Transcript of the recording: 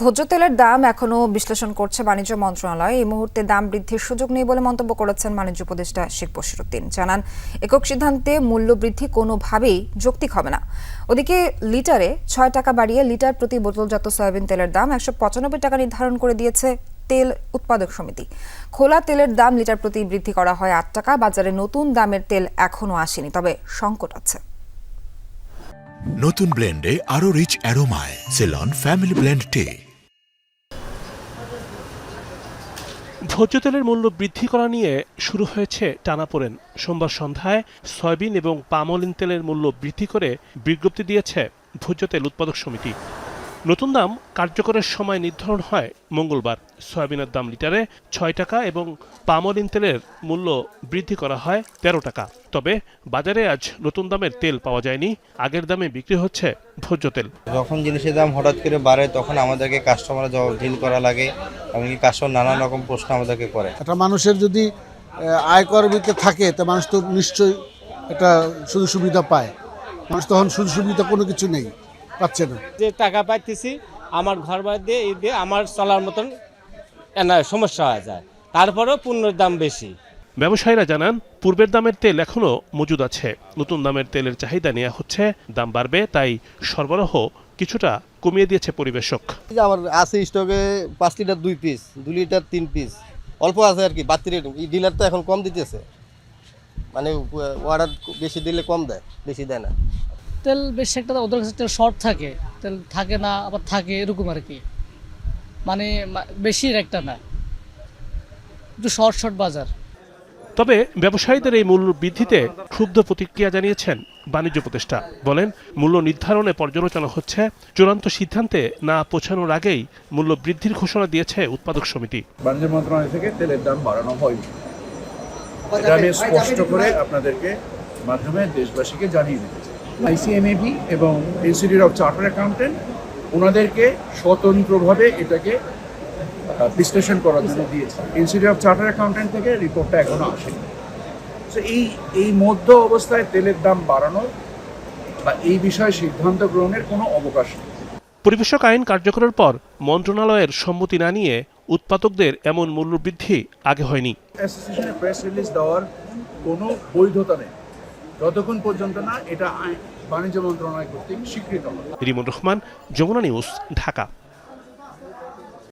ভোজ্য তেলের দাম এখনও বিশ্লেষণ করছে বাণিজ্য মন্ত্রণালয়। এই মুহূর্তে দাম বৃদ্ধির সুযোগ নেই বলে মন্তব্য করেছেন বাণিজ্য উপদেষ্টা শেখ বশিরুদ্দিন। জানান, একক সিদ্ধান্তে মূল্য বৃদ্ধি কোনোভাবেই যৌক্তিক হবে না। ওদিকে লিটারে ছয় টাকা বাড়িয়ে লিটার প্রতি বোতলজাত সয়াবিন তেলের দাম একশো পঁচানব্বই টাকা নির্ধারণ করে দিয়েছে তেল উৎপাদক সমিতি। খোলা তেলের দাম লিটার প্রতি বৃদ্ধি করা হয় আট টাকা, বাজারে নতুন দামের তেল এখনও আসেনি, তবে সংকট আছে। নতুন ব্লেন্ডে আরও রিচ অ্যারোমায়, সেলন, ফ্যামিলি ব্লেন্ড টে। ভোজ্য তেলের মূল্য বৃদ্ধি করা নিয়ে শুরু হয়েছে টানাপোড়েন। সোমবার সন্ধ্যায় সয়াবিন এবং পামলিন তেলের মূল্য বৃদ্ধি করে বিজ্ঞপ্তি দিয়েছে ভোজ্য তেল উৎপাদক সমিতি। নতুন দাম কার্যকরের সময় নির্ধারণ হয় মঙ্গলবার। সয়াবিনের দাম লিটারে ছয় টাকা এবং পামলিন তেলের মূল্য বৃদ্ধি করা হয় তেরো টাকা। তবে বাজারে আজ নতুন দামের তেল পাওয়া যায়নি আগের দামে বিক্রি হচ্ছে ভোজ্য তেল। যখন জিনিসের দাম হঠাৎ করে বাড়ে তখন আমাদেরকে কাস্টমার ডিল করা লাগে এমনকি কাস্টমার নানান রকম প্রশ্ন আমাদেরকে করে। একটা মানুষের যদি আয়কর ভিতরে থাকে তা মানুষ তো নিশ্চয়ই একটা সুযোগ সুবিধা পায়। মানুষ তখন সুযোগ সুবিধা কোনো কিছু নেই। পাচ্ছে না। যে টাকা পাইতেছি আমার ঘর বাড়ি দিয়ে এই দিয়ে আমার চলার মতন সমস্যা হয়ে যায়। তারপরেও পণ্যের দাম বেশি। ব্যবসায়ীরা জানান পূর্বের দামের তেল এখনও মজুদ আছে। নতুন দামের তেলের চাহিদা নেওয়া হচ্ছে দাম বাড়বে তাই সরবরাহ কিছুটা কমিয়ে দিয়েছে পরিবেশক। আমার আছে স্টকে পাঁচ লিটার দুই পিস দু লিটার তিন পিস অল্প আছে আর কি বাড়তি রেট এই ডিলার তো এখন কম দিতেছে। মানে অর্ডার বেশি দিলে কম দেয় বেশি দেয় না। তেল বেশি একটা ওদের কাছে তেল শর্ট থাকে। তেল থাকে না আবার থাকে এরকম আর কি। মানে বেশি একটা না। একটু শর্ট শর্ট বাজার। তবে ব্যবসায়ীদের এই মূল্য বৃদ্ধিতে ক্ষুব্ধ প্রতিক্রিয়া জানিয়েছেন বাণিজ্য উপদেষ্টা বলেন মূল্য নির্ধারণে পর্যালোচনা হচ্ছে চূড়ান্ত সিদ্ধান্তে না পৌঁছানোর আগেই মূল্য বৃদ্ধির ঘোষণা দিয়েছে উৎপাদক সমিতি। বাণিজ্য মন্ত্রণালয় থেকে তেলের দাম বাড়ানো হয়নি। এটা আমি স্পষ্ট করে আপনাদেরকে মাধ্যমে দেশবাসীকে জানিয়ে দিতে চাই। আইসিএমএবি এবং ইনস্টিটিউট অফ চার্টার অ্যাকাউন্টেন্ট ওনাদেরকে স্বতন্ত্রভাবে এটাকে বিশ্লেষণ করার জন্য দিয়েছে। ইনস্টিটিউট অফ চার্টার অ্যাকাউন্টেন্ট থেকে রিপোর্টটা এখনও আসেনি। তো এই এই মধ্য অবস্থায় তেলের দাম বাড়ানো বা এই বিষয়ে সিদ্ধান্ত গ্রহণের কোনো অবকাশ নেই। পরিবেশক আইন কার্যকরের পর মন্ত্রণালয়ের সম্মতি না নিয়ে উৎপাদকদের এমন মূল্য বৃদ্ধি আগে হয়নি। অ্যাসোসিয়েশনের প্রেস রিলিজ দেওয়ার কোনো বৈধতা নেই। যতক্ষণ পর্যন্ত না এটা বাণিজ্য মন্ত্রণালয় কর্তৃক স্বীকৃত রিমন রহমান যমুনা নিউজ ঢাকা।